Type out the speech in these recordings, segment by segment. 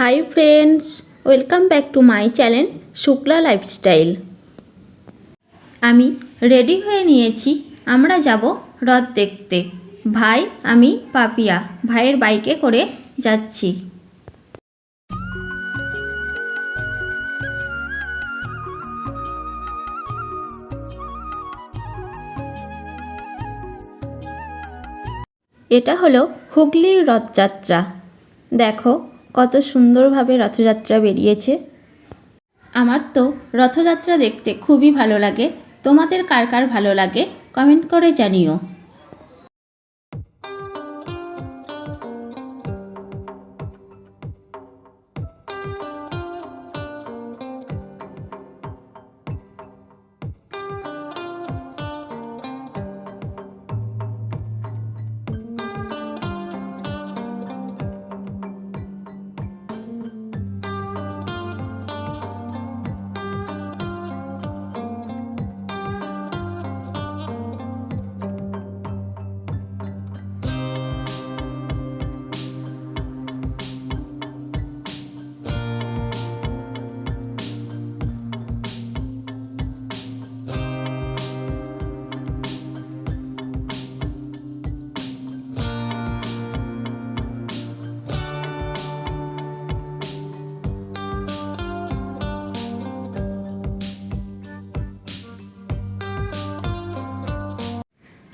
Hi friends welcome back to my channel Shukla lifestyle আমি ready হয়ে নিয়েছি, আমরা যাব রথ দেখতে। ভাই, আমি পাপিয়া, ভাইয়ের বাইকে করে যাচ্ছি। এটা হলো হুগলির রথযাত্রা। দেখো কত সুন্দরভাবে রথযাত্রা বেরিয়েছে। আমার তো রথযাত্রা দেখতে খুবই ভালো লাগে। তোমাদের কার কার ভালো লাগে? কমেন্ট করে জানিও।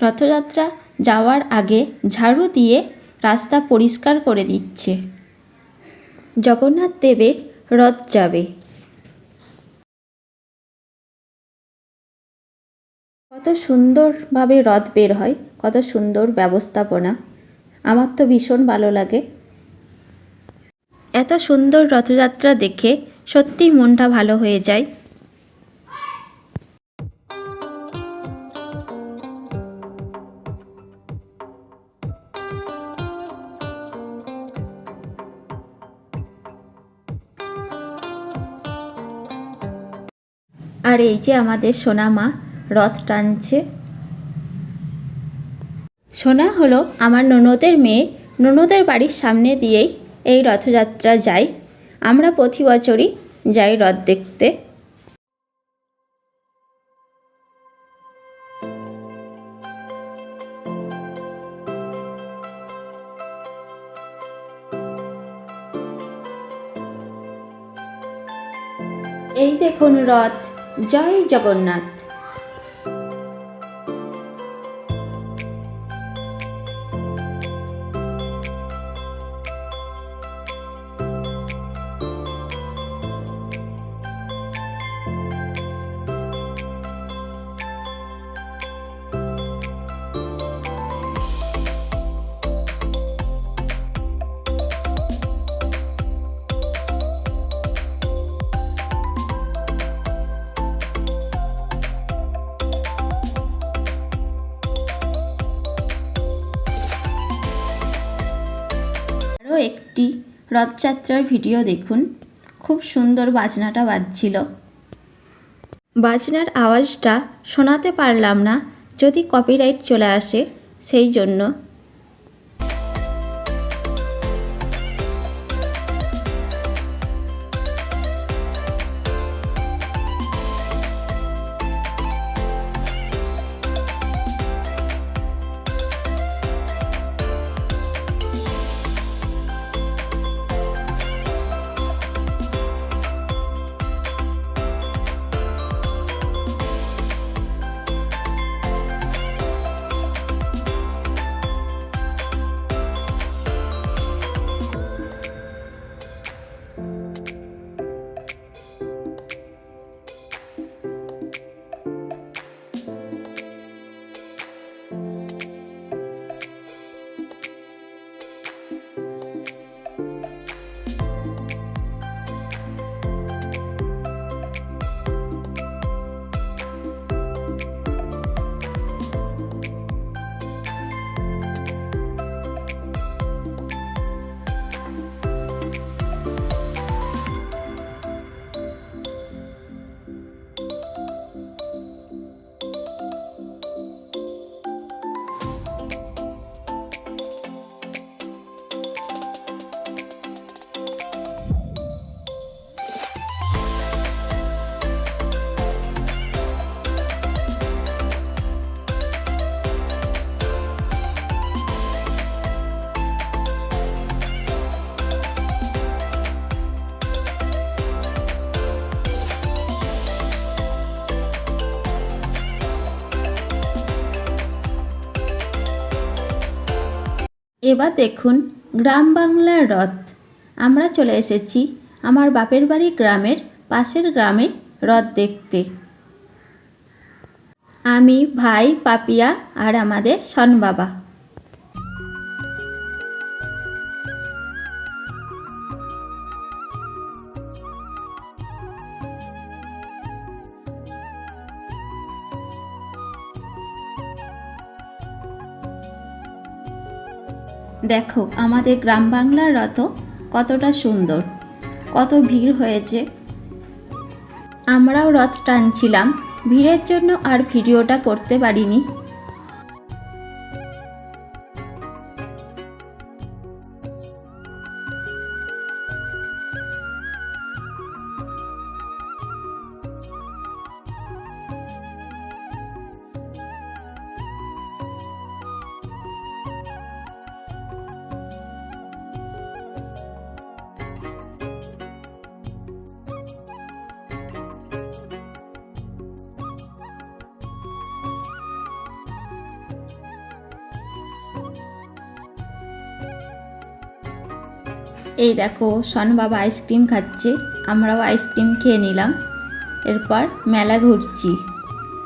রথযাত্রা যাওয়ার আগে ঝাড়ু দিয়ে রাস্তা পরিষ্কার করে দিচ্ছে। জগন্নাথ দেবের রথ যাবে। কত সুন্দরভাবে রথ বের হয়, কত সুন্দর ব্যবস্থাপনা। আমার তো ভীষণ ভালো লাগে। এত সুন্দর রথযাত্রা দেখে সত্যিই মনটা ভালো হয়ে যায়। আর এই যে আমাদের সোনা মা, রথ টানছে। সোনা হলো আমার ননদের মেয়ে। ননদের বাড়ির সামনে দিয়েই এই রথযাত্রা যায়। আমরা প্রতি বছরই যাই রথ দেখতে। এই দেখুন রথ। জয় জগন্নাথ। আরও একটি রথযাত্রার ভিডিও দেখুন। খুব সুন্দর বাজনাটা বাজছিল। বাজনার আওয়াজটা শোনাতে পারলাম না, যদি কপিরাইট চলে আসে, সেই জন্য এবার দেখুন গ্রাম বাংলার রথ। আমরা চলে এসেছি আমার বাপের বাড়ি গ্রামের পাশের গ্রামে রথ দেখতে। আমি, ভাই, পাপিয়া আর আমাদের সন বাবা। দেখো, আমাদের গ্রাম বাংলার রথ কতটা সুন্দর, কত ভিড় হয়েছে। আমরাও রথ টানছিলাম, ভিড়ের জন্য আর ভিডিওটা করতে পারিনি। এই দেখো সন বাবা, আইসক্রিম খাচ্ছে। আমরাও আইসক্রিম খেয়ে নিলাম। এরপর মেলা ঘুরছি।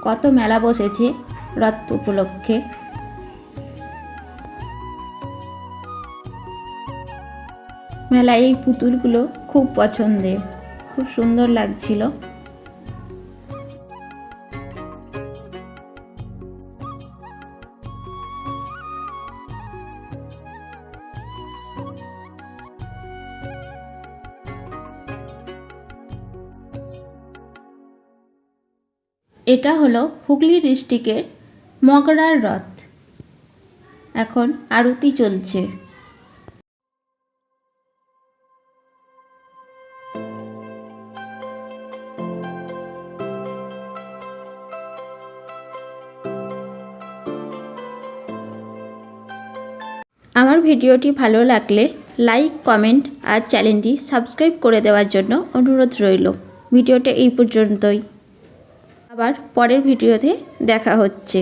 কত মেলা বসেছে রথ উপলক্ষে। মেলায় এই পুতুলগুলো খুব পছন্দের। খুব সুন্দর লাগছিল। এটা হলো হুগলি ডিস্ট্রিক্টের মগরার রথ। এখন আরতি চলছে। আমার ভিডিওটি ভালো লাগলে লাইক, কমেন্ট আর চ্যানেলটি সাবস্ক্রাইব করে দেওয়ার জন্য অনুরোধ রইল। ভিডিওটা এই পর্যন্তই। আবার পরের ভিডিওতে দেখা হচ্ছে।